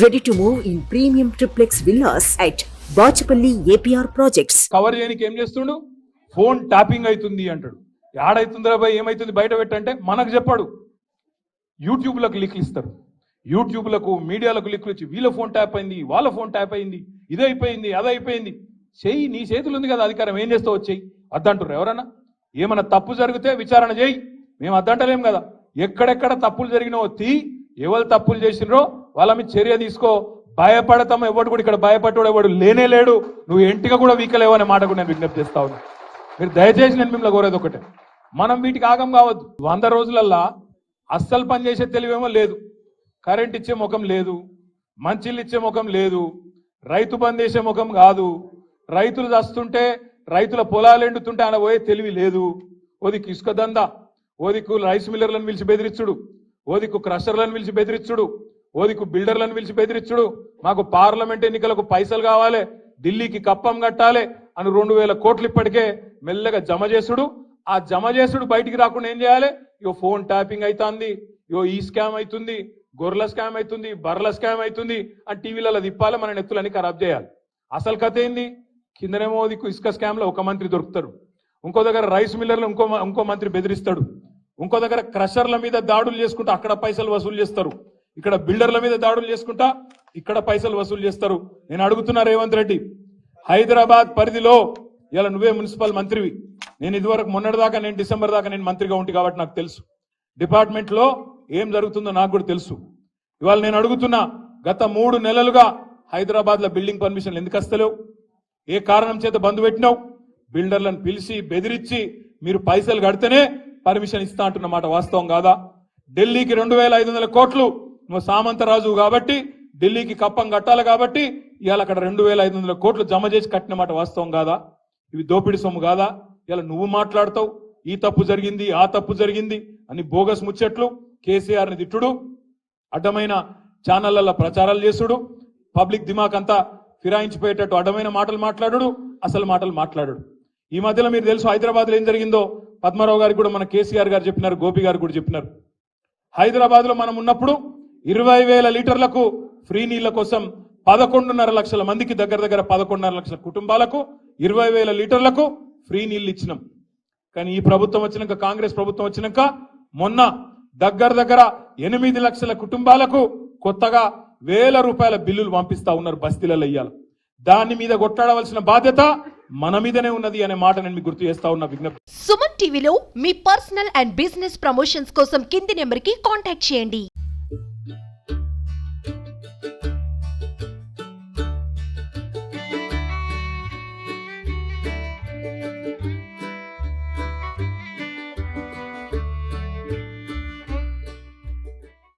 Ready to move in premium triplex villas at Bachupally APR projects cover చేయడానికి ఏం చేస్తుండు? Phone tapping అవుతుంది అంటాడు. యాడైతుందిరా బాయ్ ఏమైతుంది? బయట పెట్టంటే మనకు చెప్పాడు. యూట్యూబ్లకు లిక్లు ఇస్తారు. యూట్యూబ్లకు మీడియాలకు లిక్లు ఇచ్చి వీళ్ళ ఫోన్ ట్యాప్ అయింది వాళ్ళ ఫోన్ ట్యాప్ అయింది ఇది అయిపోయింది అది అయిపోయింది. చెయ్యి నీ చేతులు ఉంది కదా అధికారం ఏం చేస్తావు వచ్చేయి అద్దంటారు ఎవరన్నా? ఏమైనా తప్పు జరిగితే విచారణ చేయి. మేము అద్దంటలేం కదా. ఎక్కడెక్కడ తప్పులు జరిగినావో తీ. ఎవరు తప్పులు చేసినరో వాళ్ళ మీద చర్య తీసుకో. భయపడతాం ఎవడు కూడా ఇక్కడ భయపడ్డాడు ఎవడు లేనే లేడు. నువ్వు ఎంటిగా కూడా వీకలేవు అనే మాట కూడా నేను విజ్ఞప్తి చేస్తా ఉన్నా. మీరు దయచేసి నేను మిమ్మల్ని కోరేది ఒకటే. మనం వీటికి ఆగం కావద్దు. వంద రోజులల్లా అస్సలు పని చేసే తెలివేమో లేదు. కరెంట్ ఇచ్చే ముఖం లేదు. మంచిళ్ళు ఇచ్చే ముఖం లేదు. రైతు బంద్ చేసే ముఖం కాదు. రైతులు దస్తుంటే రైతుల పొలాలు ఎండుతుంటే ఆయన పోయే తెలివి లేదు. ఓదికు ఇసుక దందా. ఓదికు రైస్ మిల్లర్లను పిలిచి బెదిరించుడు ఓదికు క్రషర్లను పిలిచి బెదిరించుడు ఓదికు బిల్డర్లను పిలిచి బెదిరించుడు మాకు పార్లమెంట్ ఎన్నికలకు పైసలు కావాలి ఢిల్లీకి కప్పం కట్టాలి అని రెండు వేల కోట్లు ఇప్పటికే మెల్లగా జమ చేసుడు. ఆ జమ చేసుడు బయటికి రాకుండా ఏం చేయాలి? ఇగో ఫోన్ ట్యాపింగ్ అవుతుంది ఇగో ఈ స్కామ్ అవుతుంది గొర్రెల స్కామ్ అవుతుంది బర్రెల స్కామ్ అవుతుంది అని టీవీలలో తిప్పాలి మన నెత్తులని ఖరాబ్ చేయాలి. అసలు కథ ఏంది? కిందనేమో దిక్కు ఇసుక స్కామ్లో ఒక మంత్రి దొరుకుతాడు. ఇంకో దగ్గర రైస్ మిల్లర్లు ఇంకో మ- ఇంకో మంత్రి బెదిరిస్తాడు. ఇంకో దగ్గర క్రషర్ల మీద దాడులు చేసుకుంటూ అక్కడ పైసలు వసూలు చేస్తారు. ఇక్కడ బిల్డర్ల మీద దాడులు చేసుకుంటా ఇక్కడ పైసలు వసూలు చేస్తారు. నేను అడుగుతున్నా రేవంత్ రెడ్డి హైదరాబాద్ పరిధిలో ఇలా నువ్వే మున్సిపల్ మంత్రివి. నేను ఇదివరకు మొన్నటి దాకా నేను డిసెంబర్ దాకా నేను మంత్రిగా ఉంటుంది కాబట్టి నాకు తెలుసు. డిపార్ట్మెంట్లో ఏం జరుగుతుందో నాకు కూడా తెలుసు. ఇవాళ నేను అడుగుతున్నా గత మూడు నెలలుగా హైదరాబాద్లో బిల్డింగ్ పర్మిషన్లు ఎందుకు వస్తలేవు ఏ కారణం చేత బంద్ పెట్టినావు? బిల్డర్లను పిలిచి బెదిరించి మీరు పైసలు కడితేనే పర్మిషన్ ఇస్తా అంటున్నమాట వాస్తవం కాదా? ఢిల్లీకి రెండు వేల ఐదు వందల కోట్లు సామంతరాజు కాబట్టి ఢిల్లీకి కప్పం కట్టాలి కాబట్టి ఇవాళ అక్కడ రెండు వేల ఐదు వందల కోట్లు జమ చేసి కట్టిన మాట వాస్తవం కాదా? ఇవి దోపిడి సొమ్ము కాదా? ఇలా నువ్వు మాట్లాడతావు ఈ తప్పు జరిగింది ఆ తప్పు జరిగింది అని బోగస్ ముచ్చట్లు కేసీఆర్ని తిట్టుడు అడ్డమైన ఛానళ్ళలో ప్రచారాలు చేసుడు పబ్లిక్ దిమాక్ అంతా ఫిరాయించిపోయేటట్టు అడ్డమైన మాటలు మాట్లాడు అసలు మాటలు మాట్లాడు ఈ మధ్యలో మీరు తెలుసు హైదరాబాద్లో ఏం జరిగిందో? పద్మారావు గారికి కూడా మన కేసీఆర్ గారు చెప్పినారు గోపి గారు కూడా చెప్పినారు. హైదరాబాద్లో మనం ఉన్నప్పుడు ఇరవై వేల లీటర్లకు ఫ్రీ నీళ్ళ కోసం పదకొండున్నర లక్షల మందికి దగ్గర దగ్గర పదకొండున్నర లక్షల కుటుంబాలకు ఇరవై వేల లీటర్లకు ఫ్రీ నీళ్ళు ఇచ్చినాం. కానీ ఈ ప్రభుత్వం వచ్చినాక కాంగ్రెస్ ప్రభుత్వం వచ్చినాక మొన్న దగ్గర దగ్గర ఎనిమిది లక్షల కుటుంబాలకు కొత్తగా వేల రూపాయల బిల్లులు పంపిస్తా ఉన్నారు బస్తీలలో ఇయ్యాలి. దాని మీద కొట్లాడవలసిన బాధ్యత మన మీదనే ఉన్నది అనే మాట నేను మీకు గుర్తు చేస్తా ఉన్నా విజ్ఞప్తి. సుమన్ టీవీలో మీ పర్సనల్ అండ్ బిజినెస్ ప్రమోషన్స్ కోసం కింది నెంబర్కి కాంటాక్ట్ చేయండి.